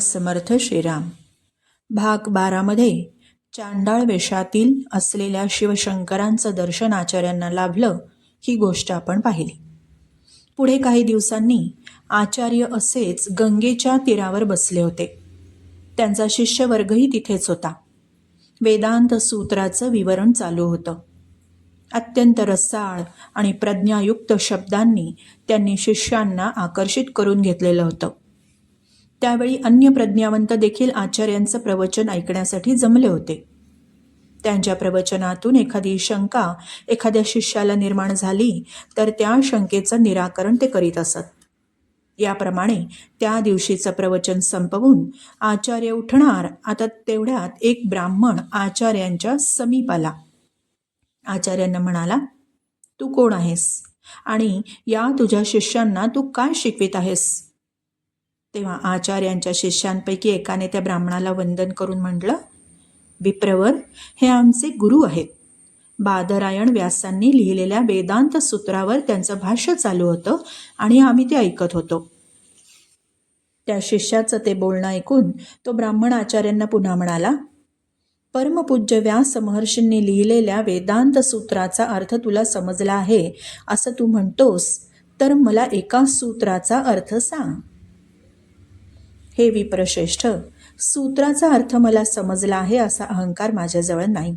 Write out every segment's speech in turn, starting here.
समर्थ श्रीराम. भाग बारामध्ये चांडाळ वेशातील असलेल्या शिवशंकरांचं दर्शन आचार्यांना लाभलं ही गोष्ट आपण पाहिली. पुढे काही दिवसांनी आचार्य असेच गंगेच्या तीरावर बसले होते. त्यांचा शिष्यवर्गही तिथेच होता. वेदांत सूत्राचं विवरण चालू होतं. अत्यंत रसाळ आणि प्रज्ञायुक्त शब्दांनी त्यांनी शिष्यांना आकर्षित करून घेतलेलं होतं. त्यावेळी अन्य प्रज्ञावंत देखील आचार्यांचं प्रवचन ऐकण्यासाठी जमले होते. त्यांच्या प्रवचनातून एखादी शंका एखाद्या शिष्याला निर्माण झाली तर त्या शंकेचं निराकरण ते करीत असत. याप्रमाणे त्या दिवशीचं प्रवचन संपवून आचार्य उठणार आता तेवढ्यात एक ब्राह्मण आचार्यांच्या समीप आला. आचार्यांना म्हणाला तू कोण आहेस? आणि या तुझ्या शिष्यांना तू काय शिकवित आहेस? तेव्हा आचार्यांच्या शिष्यांपैकी एकाने त्या ब्राह्मणाला वंदन करून म्हटलं विप्रवर हे आमचे गुरु आहेत. बादरायण व्यासांनी लिहिलेल्या वेदांत सूत्रावर त्यांचं भाष्य चालू होतं आणि आम्ही ते ऐकत होतो. त्या शिष्याचं ते बोलणं ऐकून तो ब्राह्मण आचार्यांना पुन्हा म्हणाला परमपूज्य व्यास महर्षींनी लिहिलेल्या वेदांत सूत्राचा अर्थ तुला समजला आहे असं तू म्हणतोस तर मला एका सूत्राचा अर्थ सांग. हे विप्रश्रेष्ठ. सूत्राचा अर्थ मला समजला आहे असा अहंकार माझ्याजवळ नाही.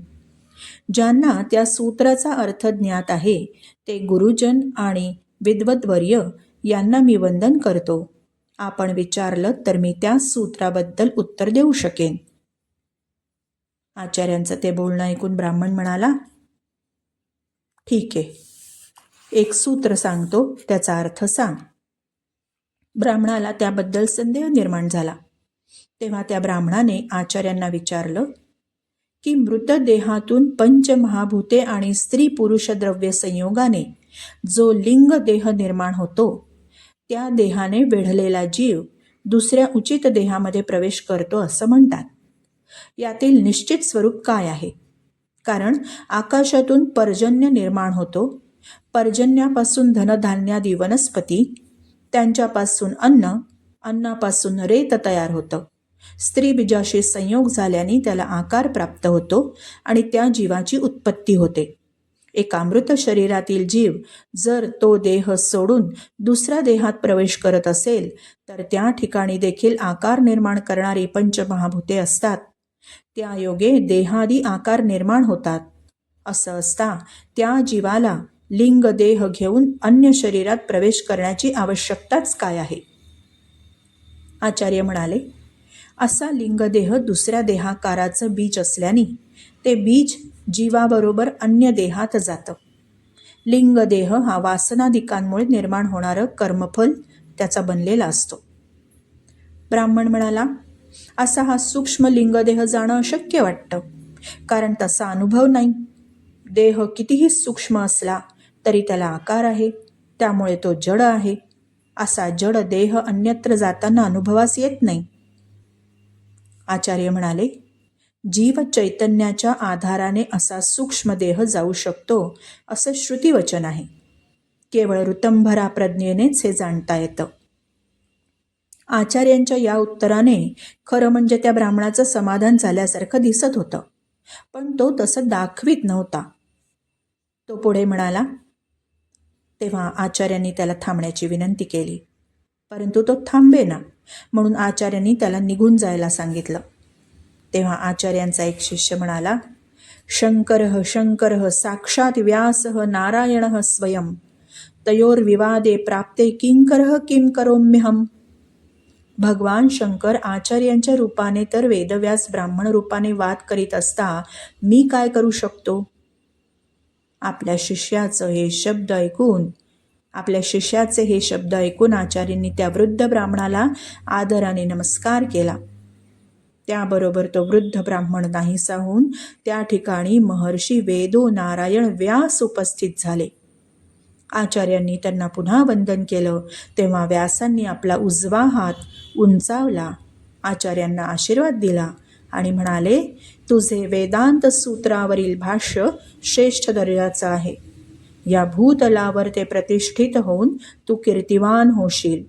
ज्यांना त्या सूत्राचा अर्थ ज्ञात आहे ते गुरुजन आणि विद्वद्वर्य यांना मी वंदन करतो. आपण विचारलं तर मी त्या सूत्राबद्दल उत्तर देऊ शकेन. आचार्यांचं ते बोलणं ऐकून ब्राह्मण म्हणाला ठीक आहे. एक सूत्र सांगतो त्याचा अर्थ सांग. ब्राह्मणाला त्याबद्दल संदेह निर्माण झाला. तेव्हा त्या ब्राह्मणाने आचार्यांना विचारलं की मृतदेहातून पंचमहाभूते आणि स्त्री पुरुष द्रव्य संयोगाने जो लिंग देह निर्माण होतो त्या देहाने वेढलेला जीव दुसऱ्या उचित देहामध्ये प्रवेश करतो असं म्हणतात. यातील निश्चित स्वरूप काय आहे? कारण आकाशातून पर्जन्य निर्माण होतो. पर्जन्यापासून धनधान्यादी वनस्पती त्यांच्यापासून अन्न अन्नापासून रेत तयार होतं. स्त्री बीजाशी संयोग झाल्याने त्याला आकार प्राप्त होतो आणि त्या जीवाची उत्पत्ती होते. एका मृत शरीरातील जीव जर तो देह सोडून दुसऱ्या देहात प्रवेश करत असेल तर त्या ठिकाणी देखील आकार निर्माण करणारी पंचमहाभूते असतात. त्या योगे देहादी आकार निर्माण होतात. असं असता त्या जीवाला लिंग देह घेऊन अन्य शरीरात प्रवेश करण्याची आवश्यकताच काय आहे? आचार्य म्हणाले असा लिंगदेह दुसऱ्या देहाकाराचं बीज असल्याने ते बीज जीवाबरोबर अन्य देहात जातं. लिंगदेह हा वासनादिकांमुळे निर्माण होणारं कर्मफल त्याचा बनलेला असतो. ब्राह्मण म्हणाला असा हा सूक्ष्म लिंगदेह जाणं अशक्य वाटतं कारण तसा अनुभव नाही. देह कितीही सूक्ष्म असला तरी त्याला आकार आहे त्यामुळे तो जड आहे. असा जड देह अन्यत्र जाताना अनुभवास येत नाही. आचार्य म्हणाले जीव चैतन्याच्या आधाराने असा सूक्ष्म देह जाऊ शकतो असं श्रुतिवचन आहे. केवळ ऋतंभरा प्रज्ञेनेच हे जाणता येतं. आचार्यांच्या या उत्तराने खरं म्हणजे त्या ब्राह्मणाचं समाधान झाल्यासारखं दिसत होतं पण तो तसं दाखवीत नव्हता. तो पुढे म्हणाला तेव्हा आचार्यांनी त्याला थांबण्याची विनंती केली. परंतु तो थांबे ना म्हणून आचार्यांनी त्याला निघून जायला सांगितलं. तेव्हा आचार्यांचा एक शिष्य म्हणाला शंकर शंकर साक्षात व्यास नारायण स्वयं तयोर्विवादे प्राप्ते किंकर किम करोम्यहम भगवान शंकर आचार्यांच्या रूपाने तर वेदव्यास ब्राह्मण रूपाने वाद करीत असता मी काय करू शकतो? आपल्या शिष्याचं हे शब्द ऐकून आपल्या शिष्याचे हे शब्द ऐकून आचार्यांनी त्या वृद्ध ब्राह्मणाला आदराने नमस्कार केला. त्याबरोबर तो वृद्ध ब्राह्मण नाहीसा होऊन त्या ठिकाणी महर्षी वेदो नारायण व्यास उपस्थित झाले. आचार्यांनी त्यांना पुन्हा वंदन केलं. तेव्हा व्यासांनी आपला उजवा हात उंचावला. आचार्यांना आशीर्वाद दिला. आणि म्हणाले तुझे वेदांत सूत्रावरील भाष्य श्रेष्ठ दर्जाचं आहे. या भूतलावर ते प्रतिष्ठित होऊन तू कीर्तिवान होशील.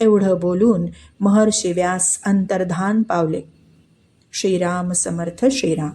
एवढं बोलून महर्षी व्यास अंतर्धान पावले. श्रीराम समर्थ श्रीराम.